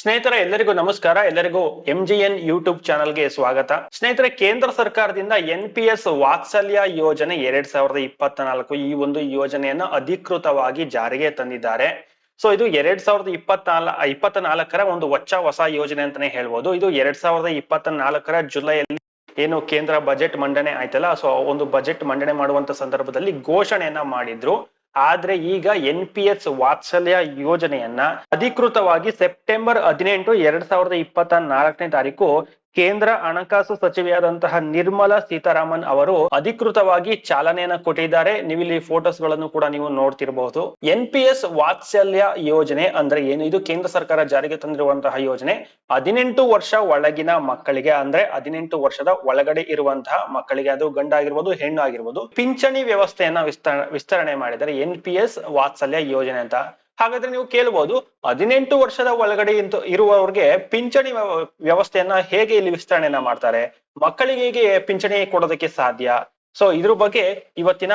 ಸ್ನೇಹಿತರೆ, ಎಲ್ಲರಿಗೂ ನಮಸ್ಕಾರ. ಎಲ್ಲರಿಗೂ ಎಂ ಜಿ ಎನ್ ಯೂಟ್ಯೂಬ್ ಚಾನಲ್ಗೆ ಸ್ವಾಗತ. ಸ್ನೇಹಿತರೆ, ಕೇಂದ್ರ ಸರ್ಕಾರದಿಂದ ಎನ್ ಪಿ ಎಸ್ ವಾತ್ಸಲ್ಯ ಯೋಜನೆ ಎರಡ್ ಸಾವಿರದ ಇಪ್ಪತ್ತ ಈ ಒಂದು ಯೋಜನೆಯನ್ನು ಅಧಿಕೃತವಾಗಿ ಜಾರಿಗೆ ತಂದಿದ್ದಾರೆ. ಸೊ ಇದು ಎರಡ್ ಸಾವಿರದ ಇಪ್ಪತ್ನಾಲ್ ಇಪ್ಪತ್ತ ನಾಲ್ಕರ ಒಂದು ಹೊಚ್ಚ ಹೊಸ ಯೋಜನೆ ಅಂತಾನೆ ಹೇಳ್ಬೋದು. ಇದು ಎರಡ್ ಸಾವಿರದ ಇಪ್ಪತ್ತ ನಾಲ್ಕರ ಜುಲೈಯಲ್ಲಿ ಏನು ಕೇಂದ್ರ ಬಜೆಟ್ ಮಂಡನೆ ಆಯ್ತಲ್ಲ, ಸೊ ಒಂದು ಬಜೆಟ್ ಮಂಡನೆ ಮಾಡುವಂತ ಸಂದರ್ಭದಲ್ಲಿ ಘೋಷಣೆಯನ್ನ ಮಾಡಿದ್ರು. ಆದ್ರೆ ಈಗ ಎನ್ ಪಿ ಎಸ್ ವಾತ್ಸಲ್ಯ ಯೋಜನೆಯನ್ನ ಅಧಿಕೃತವಾಗಿ ಸೆಪ್ಟೆಂಬರ್ ಹದಿನೆಂಟು, ಎರಡ್ ಸಾವಿರದ ಇಪ್ಪತ್ತ ನಾಲ್ಕನೇ ತಾರೀಕು ಕೇಂದ್ರ ಹಣಕಾಸು ಸಚಿವೆಯಾದಂತಹ ನಿರ್ಮಲಾ ಸೀತಾರಾಮನ್ ಅವರು ಅಧಿಕೃತವಾಗಿ ಚಾಲನೆಯನ್ನು ಕೊಟ್ಟಿದ್ದಾರೆ. ನೀವು ಇಲ್ಲಿ ಫೋಟೋಸ್ಗಳನ್ನು ಕೂಡ ನೀವು ನೋಡ್ತಿರಬಹುದು. ಎನ್ ಪಿ ಎಸ್ ವಾತ್ಸಲ್ಯ ಯೋಜನೆ ಅಂದ್ರೆ ಏನು? ಇದು ಕೇಂದ್ರ ಸರ್ಕಾರ ಜಾರಿಗೆ ತಂದಿರುವಂತಹ ಯೋಜನೆ. ಹದಿನೆಂಟು ವರ್ಷ ಒಳಗಿನ ಮಕ್ಕಳಿಗೆ ಅಂದ್ರೆ ಹದಿನೆಂಟು ವರ್ಷದ ಒಳಗಡೆ ಇರುವಂತಹ ಮಕ್ಕಳಿಗೆ ಅದು ಗಂಡ ಆಗಿರ್ಬೋದು ಹೆಣ್ಣು ಆಗಿರ್ಬೋದು ಪಿಂಚಣಿ ವ್ಯವಸ್ಥೆಯನ್ನ ವಿಸ್ತರ ವಿಸ್ತರಣೆ ಮಾಡಿದರೆ ಎನ್ ಪಿ ಎಸ್ ವಾತ್ಸಲ್ಯ ಯೋಜನೆ ಅಂತ. ಹಾಗಾದ್ರೆ ನೀವು ಕೇಳ್ಬೋದು, ಹದಿನೆಂಟು ವರ್ಷದ ಒಳಗಡೆ ಇಂತ ಇರುವವ್ರಿಗೆ ಪಿಂಚಣಿ ವ್ಯವ- ವ್ಯವಸ್ಥೆಯನ್ನ ಹೇಗೆ ಇಲ್ಲಿ ವಿಸ್ತರಣೆಯನ್ನ ಮಾಡ್ತಾರೆ, ಮಕ್ಕಳಿಗೆ ಹೇಗೆ ಪಿಂಚಣಿ ಕೊಡೋದಕ್ಕೆ ಸಾಧ್ಯ? ಸೊ ಇದ್ರ ಬಗ್ಗೆ ಇವತ್ತಿನ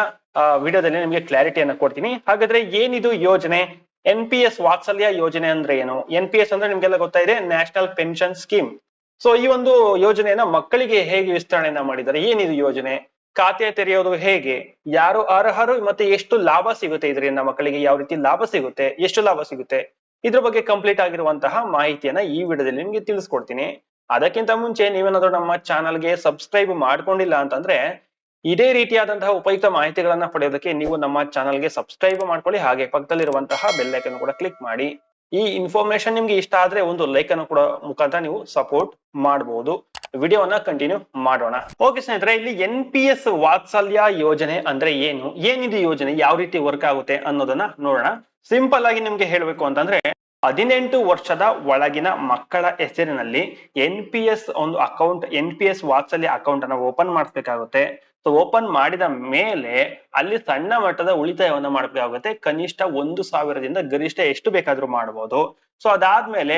ವಿಡಿಯೋದಲ್ಲಿ ನಿಮಗೆ ಕ್ಲಾರಿಟಿಯನ್ನು ಕೊಡ್ತೀನಿ. ಹಾಗಾದ್ರೆ ಏನಿದು ಯೋಜನೆ? ಎನ್ ಪಿ ಎಸ್ ವಾತ್ಸಲ್ಯ ಯೋಜನೆ ಅಂದ್ರೆ ಏನು? ಎನ್ ಪಿ ಎಸ್ ಅಂದ್ರೆ ನಿಮ್ಗೆಲ್ಲ ಇದೆ ನ್ಯಾಷನಲ್ ಪೆನ್ಷನ್ ಸ್ಕೀಮ್. ಸೊ ಈ ಒಂದು ಯೋಜನೆಯನ್ನ ಮಕ್ಕಳಿಗೆ ಹೇಗೆ ವಿಸ್ತರಣೆಯನ್ನ ಮಾಡಿದ್ದಾರೆ? ಏನಿದು ಯೋಜನೆ? ಖಾತೆ ತೆರೆಯೋದು ಹೇಗೆ? ಯಾರು ಅರ್ಹರು ಮತ್ತೆ ಎಷ್ಟು ಲಾಭ ಸಿಗುತ್ತೆ ಇದರಿಂದ ಮಕ್ಕಳಿಗೆ? ಯಾವ ರೀತಿ ಲಾಭ ಸಿಗುತ್ತೆ? ಎಷ್ಟು ಲಾಭ ಸಿಗುತ್ತೆ? ಇದ್ರ ಬಗ್ಗೆ ಕಂಪ್ಲೀಟ್ ಆಗಿರುವಂತಹ ಮಾಹಿತಿಯನ್ನ ಈ ವಿಡಿಯೋದಲ್ಲಿ ನಿಮ್ಗೆ ತಿಳಿಸ್ಕೊಡ್ತೀನಿ. ಅದಕ್ಕಿಂತ ಮುಂಚೆ ನೀವೇನಾದ್ರೂ ನಮ್ಮ ಚಾನಲ್ಗೆ ಸಬ್ಸ್ಕ್ರೈಬ್ ಮಾಡ್ಕೊಂಡಿಲ್ಲ ಅಂತಂದ್ರೆ ಇದೇ ರೀತಿಯಾದಂತಹ ಉಪಯುಕ್ತ ಮಾಹಿತಿಗಳನ್ನ ಪಡೆಯೋದಕ್ಕೆ ನೀವು ನಮ್ಮ ಚಾನಲ್ಗೆ ಸಬ್ಸ್ಕ್ರೈಬ್ ಮಾಡ್ಕೊಳ್ಳಿ. ಹಾಗೆ ಪಕ್ಕದಲ್ಲಿರುವಂತಹ ಬೆಲ್ಲೈಕನ್ ಕೂಡ ಕ್ಲಿಕ್ ಮಾಡಿ. ಈ ಇನ್ಫಾರ್ಮೇಶನ್ ನಿಮ್ಗೆ ಇಷ್ಟ ಆದ್ರೆ ಒಂದು ಲೈಕ್ ಅನ್ನು ಕೂಡ ಮುಖಾಂತರ ನೀವು ಸಪೋರ್ಟ್ ಮಾಡಬಹುದು ವಿಡಿಯೋವನ್ನ ಕಂಟಿನ್ಯೂ ಮಾಡೋಣ. ಓಕೆ ಸ್ನೇಹಿತರೆ, ಇಲ್ಲಿ ಎನ್ ಪಿ ಎಸ್ ವಾತ್ಸಲ್ಯ ಯೋಜನೆ ಅಂದ್ರೆ ಏನು? ಏನಿದು ಯೋಜನೆ? ಯಾವ ರೀತಿ ವರ್ಕ್ ಆಗುತ್ತೆ ಅನ್ನೋದನ್ನ ನೋಡೋಣ. ಸಿಂಪಲ್ ಆಗಿ ನಿಮ್ಗೆ ಹೇಳ್ಬೇಕು ಅಂತಂದ್ರೆ, ಹದಿನೆಂಟು ವರ್ಷದ ಒಳಗಿನ ಮಕ್ಕಳ ಹೆಸರಿನಲ್ಲಿ ಎನ್ ಪಿ ಎಸ್ ಒಂದು account N P S Vatsalya account ಅನ್ನ ಓಪನ್ ಮಾಡಿಸ್ಬೇಕಾಗುತ್ತೆ. ಸೊ ಓಪನ್ ಮಾಡಿದ ಮೇಲೆ ಅಲ್ಲಿ ಸಣ್ಣ ಮಟ್ಟದ ಉಳಿತಾಯವನ್ನ ಮಾಡಬೇಕಾಗುತ್ತೆ. ಕನಿಷ್ಠ ಒಂದು ಸಾವಿರದಿಂದ ಗರಿಷ್ಠ ಎಷ್ಟು ಬೇಕಾದ್ರೂ ಮಾಡಬಹುದು ಸೊ ಅದಾದ್ಮೇಲೆ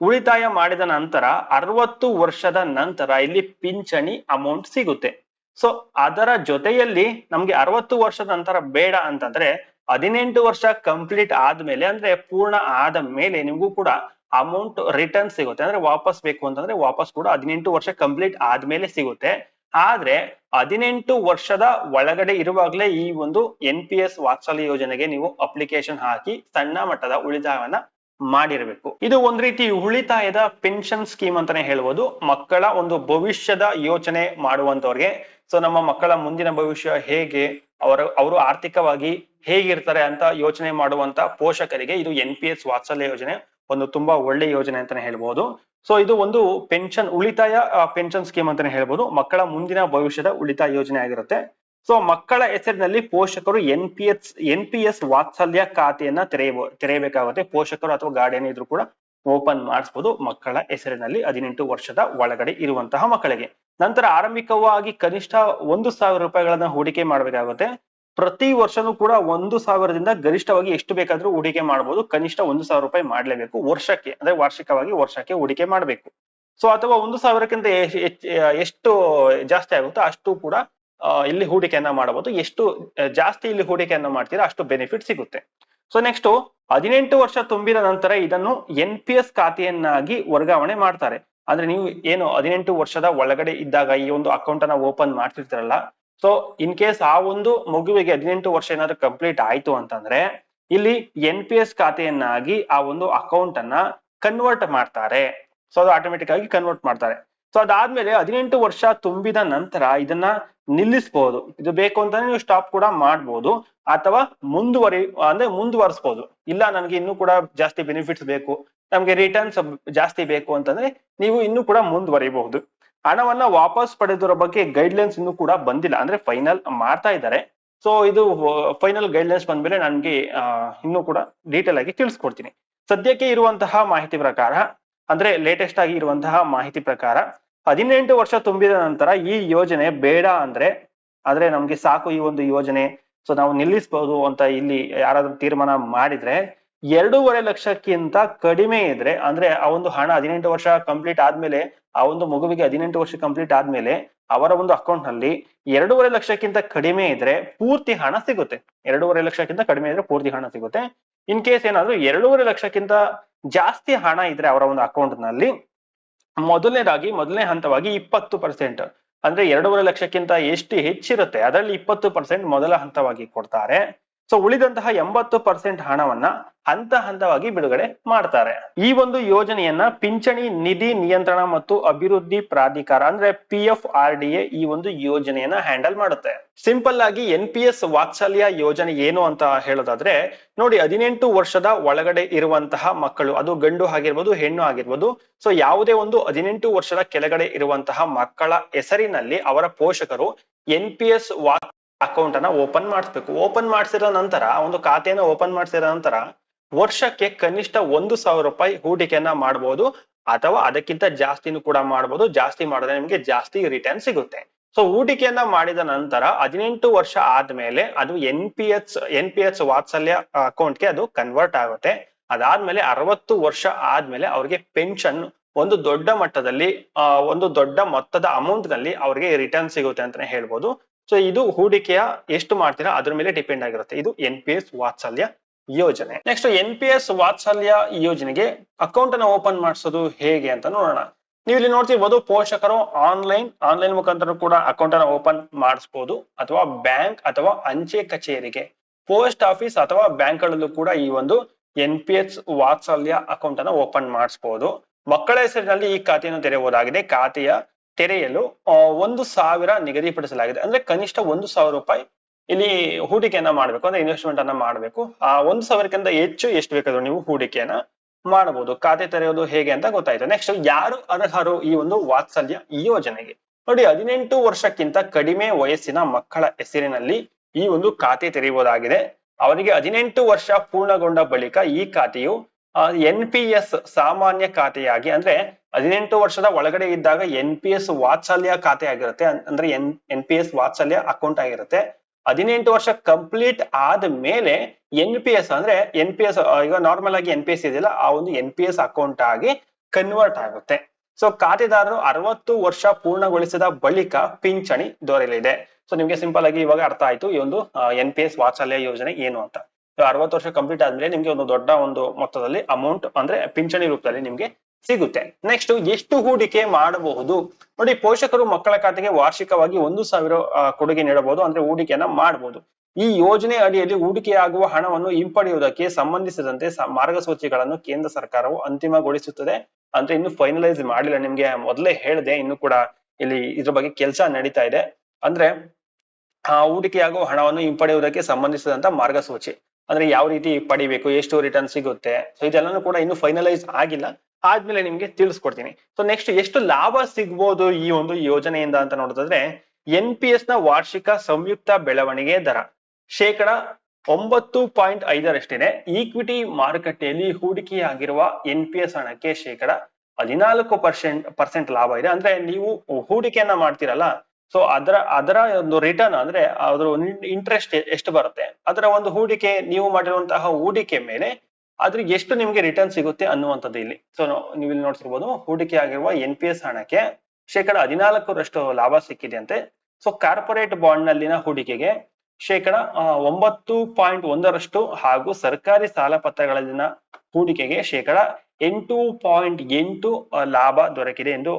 ಉಳಿತಾಯ ಮಾಡಿದ ನಂತರ ಅರವತ್ತು ವರ್ಷದ ನಂತರ ಇಲ್ಲಿ ಪಿಂಚಣಿ ಅಮೌಂಟ್ ಸಿಗುತ್ತೆ. ಸೊ ಅದರ ಜೊತೆಯಲ್ಲಿ ನಮ್ಗೆ ಅರವತ್ತು ವರ್ಷದ ನಂತರ ಬೇಡ ಅಂತಂದ್ರೆ ಹದಿನೆಂಟು ವರ್ಷ ಕಂಪ್ಲೀಟ್ ಆದ್ಮೇಲೆ ಅಂದ್ರೆ ಪೂರ್ಣ ಆದ ಮೇಲೆ ನಿಮಗೂ ಕೂಡ ಅಮೌಂಟ್ ರಿಟರ್ನ್ ಸಿಗುತ್ತೆ. ಅಂದ್ರೆ ವಾಪಸ್ ಬೇಕು ಅಂತಂದ್ರೆ ವಾಪಸ್ ಕೂಡ ಹದಿನೆಂಟು ವರ್ಷ ಕಂಪ್ಲೀಟ್ ಆದ್ಮೇಲೆ ಸಿಗುತ್ತೆ. ಆದ್ರೆ ಹದಿನೆಂಟು ವರ್ಷದ ಒಳಗಡೆ ಇರುವಾಗಲೇ ಈ ಒಂದು ಎನ್ ಪಿ ಎಸ್ ವಾತ್ಸಲ್ಯ ಯೋಜನೆಗೆ ನೀವು ಅಪ್ಲಿಕೇಶನ್ ಹಾಕಿ ಸಣ್ಣ ಮಟ್ಟದ ಉಳಿತಾಯವನ್ನ ಮಾಡಿರಬೇಕು. ಇದು ಒಂದ್ ರೀತಿ ಉಳಿತಾಯದ ಪೆನ್ಷನ್ ಸ್ಕೀಮ್ ಅಂತಾನೆ ಹೇಳ್ಬೋದು. ಮಕ್ಕಳ ಒಂದು ಭವಿಷ್ಯದ ಯೋಚನೆ ಮಾಡುವಂತವ್ರಿಗೆ ಸೊ ನಮ್ಮ ಮಕ್ಕಳ ಮುಂದಿನ ಭವಿಷ್ಯ ಹೇಗೆ, ಅವರ, ಅವರು ಆರ್ಥಿಕವಾಗಿ ಹೇಗಿರ್ತಾರೆ ಅಂತ ಯೋಚನೆ ಮಾಡುವಂತ ಪೋಷಕರಿಗೆ ಇದು ಎನ್ ಪಿ ಎಸ್ ವಾತ್ಸಲ್ಯ ಯೋಜನೆ ಒಂದು ತುಂಬಾ ಒಳ್ಳೆ ಯೋಜನೆ ಅಂತಾನೆ ಹೇಳ್ಬೋದು. ಸೊ ಇದು ಒಂದು ಪೆನ್ಷನ್ ಉಳಿತಾಯ ಪೆನ್ಷನ್ ಸ್ಕೀಮ್ ಅಂತಾನೆ ಹೇಳ್ಬೋದು. ಮಕ್ಕಳ ಮುಂದಿನ ಭವಿಷ್ಯದ ಉಳಿತಾಯ ಯೋಜನೆ ಆಗಿರುತ್ತೆ. ಸೊ ಮಕ್ಕಳ ಹೆಸರಿನಲ್ಲಿ ಪೋಷಕರು N P S N P S Vatsalya ಖಾತೆಯನ್ನ ತೆರೆಯಬ ತೆರೆಯಬೇಕಾಗುತ್ತೆ. ಪೋಷಕರು ಅಥವಾ ಗಾರ್ಡಿಯನ್ ಇದ್ರು ಕೂಡ ಓಪನ್ ಮಾಡಿಸ್ಬೋದು ಮಕ್ಕಳ ಹೆಸರಿನಲ್ಲಿ ಹದಿನೆಂಟು ವರ್ಷದ ಒಳಗಡೆ ಇರುವಂತಹ ಮಕ್ಕಳಿಗೆ. ನಂತರ ಆರಂಭಿಕವಾಗಿ ಕನಿಷ್ಠ ಒಂದು ಸಾವಿರ ರೂಪಾಯಿಗಳನ್ನ ಹೂಡಿಕೆ ಮಾಡಬೇಕಾಗುತ್ತೆ. ಪ್ರತಿ ವರ್ಷನೂ ಕೂಡ ಒಂದು ಸಾವಿರದಿಂದ ಗರಿಷ್ಠವಾಗಿ ಎಷ್ಟು ಬೇಕಾದ್ರೂ ಹೂಡಿಕೆ ಮಾಡಬಹುದು ಕನಿಷ್ಠ ಒಂದು ಸಾವಿರ ರೂಪಾಯಿ ಮಾಡಲೇಬೇಕು ವರ್ಷಕ್ಕೆ, ಅಂದ್ರೆ ವಾರ್ಷಿಕವಾಗಿ ವರ್ಷಕ್ಕೆ ಹೂಡಿಕೆ ಮಾಡಬೇಕು. ಸೊ ಅಥವಾ ಒಂದು ಸಾವಿರಕ್ಕಿಂತ ಎಷ್ಟು ಜಾಸ್ತಿ ಆಗುತ್ತೋ ಅಷ್ಟು ಕೂಡ ಇಲ್ಲಿ ಹೂಡಿಕೆಯನ್ನ ಮಾಡಬಹುದು ಎಷ್ಟು ಜಾಸ್ತಿ ಇಲ್ಲಿ ಹೂಡಿಕೆಯನ್ನ ಮಾಡ್ತೀರಾ ಅಷ್ಟು ಬೆನಿಫಿಟ್ ಸಿಗುತ್ತೆ. ಸೊ ನೆಕ್ಸ್ಟ್ ಹದಿನೆಂಟು ವರ್ಷ ತುಂಬಿದ ನಂತರ ಇದನ್ನು ಎನ್ ಪಿ ಎಸ್ ಖಾತೆಯನ್ನಾಗಿ ವರ್ಗಾವಣೆ ಮಾಡ್ತಾರೆ. ಅಂದ್ರೆ ನೀವು ಏನು ಹದಿನೆಂಟು ವರ್ಷದ ಒಳಗಡೆ ಇದ್ದಾಗ ಈ ಒಂದು ಅಕೌಂಟ್ ಅನ್ನ ಓಪನ್ ಮಾಡ್ತಿರ್ತಾರಲ್ಲ ಸೊ ಇನ್ ಕೇಸ್ ಆ ಒಂದು ಮಗುವಿಗೆ ಹದಿನೆಂಟು ವರ್ಷ ಏನಾದ್ರು ಕಂಪ್ಲೀಟ್ ಆಯ್ತು ಅಂತಂದ್ರೆ, ಇಲ್ಲಿ ಎನ್ ಪಿ ಎಸ್ ಖಾತೆಯನ್ನಾಗಿ ಆ ಒಂದು ಅಕೌಂಟ್ ಅನ್ನ ಕನ್ವರ್ಟ್ ಮಾಡ್ತಾರೆ. ಸೊ ಅದು ಆಟೋಮೆಟಿಕ್ ಆಗಿ ಕನ್ವರ್ಟ್ ಮಾಡ್ತಾರೆ. ಸೊ ಅದಾದ್ಮೇಲೆ ಹದಿನೆಂಟು ವರ್ಷ ತುಂಬಿದ ನಂತರ ಇದನ್ನ ನಿಲ್ಲಿಸಬಹುದು ಇದು ಬೇಕು ಅಂತಾನೆ ನೀವು ಸ್ಟಾಪ್ ಕೂಡ ಮಾಡ್ಬೋದು. ಅಥವಾ ಮುಂದುವರಿ, ಅಂದ್ರೆ ಮುಂದುವರಿಸಬಹುದು ಇಲ್ಲ, ನನಗೆ ಇನ್ನೂ ಕೂಡ ಜಾಸ್ತಿ ಬೆನಿಫಿಟ್ಸ್ ಬೇಕು. ನಮ್ಗೆ ರಿಟರ್ನ್ಸ್ ಜಾಸ್ತಿ ಬೇಕು ಅಂತಂದ್ರೆ ನೀವು ಇನ್ನೂ ಕೂಡ ಮುಂದುವರಿಬಹುದು. ಹಣವನ್ನ ವಾಪಸ್ ಪಡೆದರ ಬಗ್ಗೆ ಗೈಡ್ಲೈನ್ಸ್ ಇನ್ನು ಕೂಡ ಬಂದಿಲ್ಲ. ಅಂದ್ರೆ ಫೈನಲ್ ಮಾಡ್ತಾ ಇದ್ದಾರೆ. ಸೊ ಇದು ಫೈನಲ್ ಗೈಡ್ಲೈನ್ಸ್ ಬಂದ್ಮೇಲೆ ನನ್ಗೆ ಇನ್ನೂ ಕೂಡ ಡೀಟೇಲ್ ಆಗಿ ತಿಳಿಸ್ಕೊಡ್ತೀನಿ. ಸದ್ಯಕ್ಕೆ ಇರುವಂತಹ ಮಾಹಿತಿ ಪ್ರಕಾರ, ಅಂದ್ರೆ ಲೇಟೆಸ್ಟ್ ಆಗಿ ಇರುವಂತಹ ಮಾಹಿತಿ ಪ್ರಕಾರ, ಹದಿನೆಂಟು ವರ್ಷ ತುಂಬಿದ ನಂತರ ಈ ಯೋಜನೆ ಬೇಡ ಅಂದ್ರೆ, ಆದ್ರೆ ನಮ್ಗೆ ಸಾಕು ಈ ಒಂದು ಯೋಜನೆ. ಸೊ ನಾವು ನಿಲ್ಲಿಸಬಹುದು ಅಂತ ಇಲ್ಲಿ ಯಾರಾದ್ರೂ ತೀರ್ಮಾನ ಮಾಡಿದ್ರೆ ಎರಡೂವರೆ ಲಕ್ಷಕ್ಕಿಂತ ಕಡಿಮೆ ಇದ್ರೆ, ಅಂದ್ರೆ ಆ ಒಂದು ಹಣ ಹದಿನೆಂಟು ವರ್ಷ ಕಂಪ್ಲೀಟ್ ಆದ್ಮೇಲೆ, ಆ ಒಂದು ಮಗುವಿಗೆ ಹದಿನೆಂಟು ವರ್ಷ ಕಂಪ್ಲೀಟ್ ಆದ್ಮೇಲೆ ಅವರ ಒಂದು ಅಕೌಂಟ್ನಲ್ಲಿ ಎರಡೂವರೆ ಲಕ್ಷಕ್ಕಿಂತ ಕಡಿಮೆ ಇದ್ರೆ ಪೂರ್ತಿ ಹಣ ಸಿಗುತ್ತೆ. ಎರಡೂವರೆ ಲಕ್ಷಕ್ಕಿಂತ ಕಡಿಮೆ ಇದ್ರೆ ಪೂರ್ತಿ ಹಣ ಸಿಗುತ್ತೆ. ಇನ್ ಕೇಸ್ ಏನಾದ್ರು ಎರಡೂವರೆ ಲಕ್ಷಕ್ಕಿಂತ ಜಾಸ್ತಿ ಹಣ ಇದ್ರೆ ಅವರ ಒಂದು ಅಕೌಂಟ್ನಲ್ಲಿ, ಮೊದಲನೇದಾಗಿ, ಮೊದಲನೇ ಹಂತವಾಗಿ ಇಪ್ಪತ್ತು ಪರ್ಸೆಂಟ್ ಅಂದ್ರೆ ಎರಡೂವರೆ ಲಕ್ಷಕ್ಕಿಂತ ಎಷ್ಟು ಹೆಚ್ಚಿರುತ್ತೆ, ಅದರಲ್ಲಿ ಇಪ್ಪತ್ತು ಪರ್ಸೆಂಟ್ ಮೊದಲ ಹಂತವಾಗಿ ಕೊಡ್ತಾರೆ. ಸೊ ಉಳಿದಂತಹ ಎಂಬತ್ತು ಪರ್ಸೆಂಟ್ ಹಣವನ್ನ ಹಂತ ಹಂತವಾಗಿ ಬಿಡುಗಡೆ ಮಾಡ್ತಾರೆ. ಈ ಒಂದು ಯೋಜನೆಯನ್ನ ಪಿಂಚಣಿ ನಿಧಿ ನಿಯಂತ್ರಣ ಮತ್ತು ಅಭಿವೃದ್ಧಿ ಪ್ರಾಧಿಕಾರ ಅಂದ್ರೆ P F R D A ಈ ಒಂದು ಯೋಜನೆಯನ್ನ ಹ್ಯಾಂಡಲ್ ಮಾಡುತ್ತೆ. ಸಿಂಪಲ್ ಆಗಿ ಎನ್ ಪಿ ಎಸ್ ವಾತ್ಸಲ್ಯ ಯೋಜನೆ ಏನು ಅಂತ ಹೇಳೋದಾದ್ರೆ, ನೋಡಿ ಹದಿನೆಂಟು ವರ್ಷದ ಒಳಗಡೆ ಇರುವಂತಹ ಮಕ್ಕಳು, ಅದು ಗಂಡು ಆಗಿರ್ಬೋದು, ಹೆಣ್ಣು ಆಗಿರ್ಬೋದು ಸೊ ಯಾವುದೇ ಒಂದು ಹದಿನೆಂಟು ವರ್ಷದ ಕೆಳಗಡೆ ಇರುವಂತಹ ಮಕ್ಕಳ ಹೆಸರಿನಲ್ಲಿ ಅವರ ಪೋಷಕರು ಎನ್ ಪಿ ಎಸ್ ವಾ ಅಕೌಂಟ್ ಅನ್ನ ಓಪನ್ ಮಾಡಿಸ್ಬೇಕು. ಓಪನ್ ಮಾಡಿಸಿದ ನಂತರ ಒಂದು ಖಾತೆಯನ್ನ ಓಪನ್ ಮಾಡಿಸಿದ ನಂತರ ವರ್ಷಕ್ಕೆ ಕನಿಷ್ಠ ಒಂದು ಸಾವಿರ ರೂಪಾಯಿ ಹೂಡಿಕೆಯನ್ನ ಮಾಡಬಹುದು ಅಥವಾ ಅದಕ್ಕಿಂತ ಜಾಸ್ತಿನೂ ಕೂಡ ಮಾಡಬಹುದು ಜಾಸ್ತಿ ಮಾಡಿದ್ರೆ ನಿಮ್ಗೆ ಜಾಸ್ತಿ ರಿಟರ್ನ್ ಸಿಗುತ್ತೆ. ಸೊ ಹೂಡಿಕೆಯನ್ನ ಮಾಡಿದ ನಂತರ ಹದಿನೆಂಟು ವರ್ಷ ಆದ್ಮೇಲೆ ಅದು N P H N P H Vatsalya ಅಕೌಂಟ್ಗೆ ಅದು ಕನ್ವರ್ಟ್ ಆಗುತ್ತೆ. ಅದಾದ್ಮೇಲೆ ಅರವತ್ತು ವರ್ಷ ಆದ್ಮೇಲೆ ಅವ್ರಿಗೆ ಪೆನ್ಷನ್ ಒಂದು ದೊಡ್ಡ ಮಟ್ಟದಲ್ಲಿ ಒಂದು ದೊಡ್ಡ ಮೊತ್ತದ ಅಮೌಂಟ್ನಲ್ಲಿ ಅವ್ರಿಗೆ ರಿಟರ್ನ್ ಸಿಗುತ್ತೆ ಅಂತಾನೆ ಹೇಳ್ಬೋದು. ಸೊ ಇದು ಹೂಡಿಕೆಯ ಎಷ್ಟು ಮಾಡ್ತೀರಾ? ಅದ್ರ ಮೇಲೆ ಡಿಪೆಂಡ್ ಆಗಿರುತ್ತೆ. ಇದು ಎನ್ ಪಿ ಎಸ್ ವಾತ್ಸಲ್ಯ ಯೋಜನೆ. ನೆಕ್ಸ್ಟ್ ಎನ್ ಪಿ ಎಸ್ ವಾತ್ಸಲ್ಯ ಯೋಜನೆಗೆ ಅಕೌಂಟ್ ಅನ್ನ ಓಪನ್ ಮಾಡಿಸೋದು ಹೇಗೆ ಅಂತ ನೋಡೋಣ. ನೀವು ಇಲ್ಲಿ ನೋಡ್ತಿರ್ಬೋದು, ಪೋಷಕರು ಆನ್ಲೈನ್ ಆನ್ಲೈನ್ ಮುಖಾಂತರ ಕೂಡ ಅಕೌಂಟ್ ಅನ್ನ ಓಪನ್ ಮಾಡಿಸಬಹುದು ಅಥವಾ ಬ್ಯಾಂಕ್ ಅಥವಾ ಅಂಚೆ ಕಚೇರಿಗೆ ಪೋಸ್ಟ್ ಆಫೀಸ್ ಅಥವಾ ಬ್ಯಾಂಕ್ ಗಳಲ್ಲೂ ಕೂಡ ಈ ಒಂದು N P S Vatsalya account ಅನ್ನ ಓಪನ್ ಮಾಡಿಸಬಹುದು ಮಕ್ಕಳ ಹೆಸರಿನಲ್ಲಿ ಈ ಖಾತೆಯನ್ನು ತೆರೆಯಬಹುದಾಗಿದೆ. ಖಾತೆಯ ತೆರೆಯಲು ಒಂದು ಸಾವಿರ ನಿಗದಿಪಡಿಸಲಾಗಿದೆ. ಅಂದ್ರೆ ಕನಿಷ್ಠ ಒಂದು ಸಾವಿರ ರೂಪಾಯಿ ಇಲ್ಲಿ ಹೂಡಿಕೆಯನ್ನ ಮಾಡ್ಬೇಕು. ಅಂದ್ರೆ ಇನ್ವೆಸ್ಟ್ಮೆಂಟ್ ಅನ್ನ ಮಾಡ್ಬೇಕು. ಆ ಒಂದು ಸಾವಿರಕ್ಕಿಂತ ಹೆಚ್ಚು ಎಷ್ಟು ಬೇಕಾದ್ರೂ ನೀವು ಹೂಡಿಕೆಯನ್ನ ಮಾಡಬಹುದು ಖಾತೆ ತೆರೆಯೋದು ಹೇಗೆ ಅಂತ ಗೊತ್ತಾಯ್ತು. ನೆಕ್ಸ್ಟ್ ಯಾರು ಅರ್ಹರು ಈ ಒಂದು ವಾತ್ಸಲ್ಯ ಯೋಜನೆಗೆ? ನೋಡಿ, ಹದಿನೆಂಟು ವರ್ಷಕ್ಕಿಂತ ಕಡಿಮೆ ವಯಸ್ಸಿನ ಮಕ್ಕಳ ಹೆಸರಿನಲ್ಲಿ ಈ ಒಂದು ಖಾತೆ ತೆರೆಯಬಹುದಾಗಿದೆ ಅವರಿಗೆ ಹದಿನೆಂಟು ವರ್ಷ ಪೂರ್ಣಗೊಂಡ ಬಳಿಕ ಈ ಖಾತೆಯು ಎನ್ ಪಿ ಎಸ್ ಸಾಮಾನ್ಯ ಖಾತೆಯಾಗಿ, ಅಂದ್ರೆ ಹದಿನೆಂಟು ವರ್ಷದ ಒಳಗಡೆ ಇದ್ದಾಗ ಎನ್ ಪಿ ಎಸ್ ವಾತ್ಸಲ್ಯ ಖಾತೆ ಆಗಿರುತ್ತೆ ಅಂದ್ರೆ N N P S Vatsalya account ಆಗಿರುತ್ತೆ. ಹದಿನೆಂಟು ವರ್ಷ ಕಂಪ್ಲೀಟ್ ಆದ ಮೇಲೆ ಎನ್ ಪಿ ಎಸ್ ಅಂದ್ರೆ ಎನ್ ಪಿ ಎಸ್ ಈಗ ನಾರ್ಮಲ್ ಆಗಿ ಎನ್ ಪಿ ಎಸ್ ಇದೆಯಲ್ಲ, ಆ ಒಂದು ಎನ್ ಪಿ ಎಸ್ ಅಕೌಂಟ್ ಆಗಿ ಕನ್ವರ್ಟ್ ಆಗುತ್ತೆ. ಸೊ ಖಾತೆದಾರರು ಅರವತ್ತು ವರ್ಷ ಪೂರ್ಣಗೊಳಿಸಿದ ಬಳಿಕ ಪಿಂಚಣಿ ದೊರೆಯಲಿದೆ. ಸೊ ನಿಮ್ಗೆ ಸಿಂಪಲ್ ಆಗಿ ಇವಾಗ ಅರ್ಥ ಆಯ್ತು ಈ ಒಂದು ಎನ್ ಪಿ ಎಸ್ ವಾತ್ಸಲ್ಯ ಯೋಜನೆ ಏನು ಅಂತ. ಅರವತ್ತು ವರ್ಷ ಕಂಪ್ಲೀಟ್ ಆದ್ಮೇಲೆ ನಿಮ್ಗೆ ಒಂದು ದೊಡ್ಡ ಒಂದು ಮೊತ್ತದಲ್ಲಿ ಅಮೌಂಟ್ ಅಂದ್ರೆ ಪಿಂಚಣಿ ರೂಪದಲ್ಲಿ ನಿಮ್ಗೆ ಸಿಗುತ್ತೆ. ನೆಕ್ಸ್ಟ್ ಎಷ್ಟು ಹೂಡಿಕೆ ಮಾಡಬಹುದು? ನೋಡಿ, ಪೋಷಕರು ಮಕ್ಕಳ ಖಾತೆಗೆ ವಾರ್ಷಿಕವಾಗಿ ಒಂದು ಸಾವಿರ ಕೊಡುಗೆ ನೀಡಬಹುದು, ಅಂದ್ರೆ ಹೂಡಿಕೆಯನ್ನ ಮಾಡಬಹುದು ಈ ಯೋಜನೆ ಅಡಿಯಲ್ಲಿ ಹೂಡಿಕೆಯಾಗುವ ಹಣವನ್ನು ಹಿಂಪಡೆಯುವುದಕ್ಕೆ ಸಂಬಂಧಿಸಿದಂತೆ ಮಾರ್ಗಸೂಚಿಗಳನ್ನು ಕೇಂದ್ರ ಸರ್ಕಾರವು ಅಂತಿಮಗೊಳಿಸುತ್ತದೆ. ಅಂದ್ರೆ ಇನ್ನು ಫೈನಲೈಸ್ ಮಾಡಿಲ್ಲ, ನಿಮ್ಗೆ ಮೊದಲೇ ಹೇಳಿದೆ, ಇನ್ನು ಕೂಡ ಇಲ್ಲಿ ಇದ್ರ ಬಗ್ಗೆ ಕೆಲಸ ನಡೀತಾ ಇದೆ. ಅಂದ್ರೆ ಆ ಹೂಡಿಕೆಯಾಗುವ ಹಣವನ್ನು ಹಿಂಪಡೆಯುವುದಕ್ಕೆ ಸಂಬಂಧಿಸಿದಂತ ಮಾರ್ಗಸೂಚಿ. ಅಂದ್ರೆ ಯಾವ ರೀತಿ ಪಡಿಬೇಕು, ಎಷ್ಟು ರಿಟರ್ನ್ ಸಿಗುತ್ತೆ. ಸೊ ಇದೆಲ್ಲನೂ ಕೂಡ ಇನ್ನು ಫೈನಲೈಸ್ ಆಗಿಲ್ಲ. ಆದ್ಮೇಲೆ ನಿಮ್ಗೆ ತಿಳಿಸ್ಕೊಡ್ತೀನಿ. ಸೊ ನೆಕ್ಸ್ಟ್ ಎಷ್ಟು ಲಾಭ ಸಿಗ್ಬೋದು ಈ ಒಂದು ಯೋಜನೆಯಿಂದ ಅಂತ ನೋಡೋದಾದ್ರೆ ಎನ್ ಪಿ ಎಸ್ನ ವಾರ್ಷಿಕ ಸಂಯುಕ್ತ ಬೆಳವಣಿಗೆ ದರ. ಶೇಕಡ ಒಂಬತ್ತು ಪಾಯಿಂಟ್ ಐದರಷ್ಟಿದೆ. ಈಕ್ವಿಟಿ ಮಾರುಕಟ್ಟೆಯಲ್ಲಿ ಹೂಡಿಕೆಯಾಗಿರುವ ಎನ್ ಪಿ ಎಸ್ ಹಣಕ್ಕೆ ಶೇಕಡ ಹದಿನಾಲ್ಕು ಪರ್ಸೆಂಟ್ ಪರ್ಸೆಂಟ್ ಲಾಭ ಇದೆ. ಅಂದ್ರೆ ನೀವು ಹೂಡಿಕೆಯನ್ನ ಮಾಡ್ತೀರಲ್ಲ ಸೊ ಅದರ ಅದರ ಒಂದು ರಿಟರ್ನ್ ಅಂದ್ರೆ ಅದ್ರ ಇಂಟ್ರೆಸ್ಟ್ ಎಷ್ಟು ಬರುತ್ತೆ? ಅದರ ಒಂದು ಹೂಡಿಕೆ, ನೀವು ಮಾಡಿರುವಂತಹ ಹೂಡಿಕೆ ಮೇಲೆ ಅದ್ರ ಎಷ್ಟು ನಿಮ್ಗೆ ರಿಟರ್ನ್ ಸಿಗುತ್ತೆ ಅನ್ನುವಂಥದ್ದು ಇಲ್ಲಿ. ಸೊ ನೀವು ಇಲ್ಲಿ ನೋಡ್ತಿರ್ಬೋದು, ಹೂಡಿಕೆ ಆಗಿರುವ ಎನ್ ಪಿ ಎಸ್ ಹಣಕ್ಕೆ ಶೇಕಡ ಹದಿನಾಲ್ಕರಷ್ಟು ಲಾಭ ಸಿಕ್ಕಿದೆ ಅಂತೆ. ಸೊ ಕಾರ್ಪೊರೇಟ್ ಬಾಂಡ್ ನಲ್ಲಿನ ಹೂಡಿಕೆಗೆ ಶೇಕಡ ಒಂಬತ್ತು ಪಾಯಿಂಟ್ ಒಂದರಷ್ಟು ಹಾಗೂ ಸರ್ಕಾರಿ ಸಾಲ ಪತ್ರಗಳಲ್ಲಿನ ಹೂಡಿಕೆಗೆ ಶೇಕಡ ಎಂಟು ಪಾಯಿಂಟ್ ಎಂಟು ಲಾಭ ದೊರಕಿದೆ ಎಂದು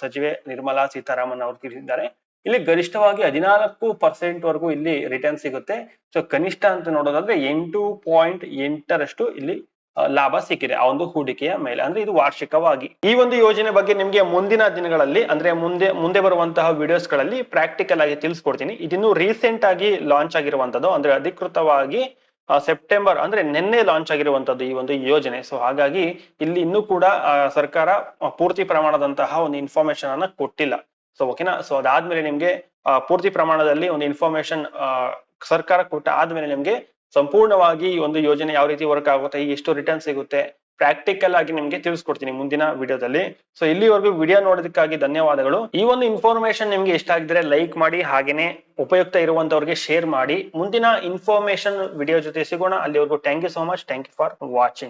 ಸಚಿವೆ ನಿರ್ಮಲಾ ಸೀತಾರಾಮನ್ ಅವರು ತಿಳಿಸಿದ್ದಾರೆ. ಇಲ್ಲಿ ಗರಿಷ್ಠವಾಗಿ ಹದಿನಾಲ್ಕು ಪರ್ಸೆಂಟ್ ವರೆಗೂ ಇಲ್ಲಿ ರಿಟರ್ನ್ ಸಿಗುತ್ತೆ. ಸೊ ಕನಿಷ್ಠ ಅಂತ ನೋಡೋದಾದ್ರೆ ಎಂಟು ಪಾಯಿಂಟ್ ಎಂಟರಷ್ಟು ಇಲ್ಲಿ ಲಾಭ ಸಿಕ್ಕಿದೆ ಆ ಒಂದು ಹೂಡಿಕೆಯ ಮೇಲೆ. ಅಂದ್ರೆ ಇದು ವಾರ್ಷಿಕವಾಗಿ. ಈ ಒಂದು ಯೋಜನೆ ಬಗ್ಗೆ ನಿಮ್ಗೆ ಮುಂದಿನ ದಿನಗಳಲ್ಲಿ, ಅಂದ್ರೆ ಮುಂದೆ ಮುಂದೆ ಬರುವಂತಹ ವಿಡಿಯೋಸ್ಗಳಲ್ಲಿ ಪ್ರಾಕ್ಟಿಕಲ್ ಆಗಿ ತಿಳಿಸ್ಕೊಡ್ತೀನಿ. ಇದಿನ್ನು ರೀಸೆಂಟ್ ಆಗಿ ಲಾಂಚ್ ಆಗಿರುವಂತದ್ದು ಅಂದ್ರೆ ಅಧಿಕೃತವಾಗಿ ಸೆಪ್ಟೆಂಬರ್ ಅಂದ್ರೆ ನಿನ್ನೆ ಲಾಂಚ್ ಆಗಿರುವಂತದ್ದು ಈ ಒಂದು ಯೋಜನೆ. ಸೊ ಹಾಗಾಗಿ ಇಲ್ಲಿ ಇನ್ನೂ ಕೂಡ ಸರ್ಕಾರ ಪೂರ್ತಿ ಪ್ರಮಾಣದಂತಹ ಒಂದು ಇನ್ಫಾರ್ಮೇಶನ್ ಅನ್ನ ಕೊಟ್ಟಿಲ್ಲ. ಸೊ ಓಕೆನಾ ಸೊ ಅದಾದ್ಮೇಲೆ ನಿಮ್ಗೆ ಪೂರ್ತಿ ಪ್ರಮಾಣದಲ್ಲಿ ಒಂದು ಇನ್ಫಾರ್ಮೇಶನ್ ಸರ್ಕಾರ ಕೊಟ್ಟ ಆದ್ಮೇಲೆ ನಿಮ್ಗೆ ಸಂಪೂರ್ಣವಾಗಿ ಈ ಒಂದು ಯೋಜನೆ ಯಾವ ರೀತಿ ವರ್ಕ್ ಆಗುತ್ತೆ ಎಷ್ಟು ರಿಟರ್ನ್ ಸಿಗುತ್ತೆ ಪ್ರಾಕ್ಟಿಕಲ್ ಆಗಿ ನಿಮ್ಗೆ ತಿಳಿಸ್ಕೊಡ್ತೀನಿ ಮುಂದಿನ ವಿಡಿಯೋದಲ್ಲಿ. ಸೊ ಇಲ್ಲಿವರೆಗೂ ವಿಡಿಯೋ ನೋಡೋದಕ್ಕಾಗಿ ಧನ್ಯವಾದಗಳು. ಈ ಒಂದು ಇನ್ಫಾರ್ಮೇಶನ್ ನಿಮ್ಗೆ ಇಷ್ಟ ಆಗಿದ್ರೆ ಲೈಕ್ ಮಾಡಿ, ಹಾಗೇನೆ ಉಪಯುಕ್ತ ಇರುವಂತವ್ರಿಗೆ ಶೇರ್ ಮಾಡಿ. ಮುಂದಿನ ಇನ್ಫಾರ್ಮೇಶನ್ ವಿಡಿಯೋ ಜೊತೆ ಸಿಗೋಣ. ಅಲ್ಲಿವರೆಗೂ thank you so much thank you for watching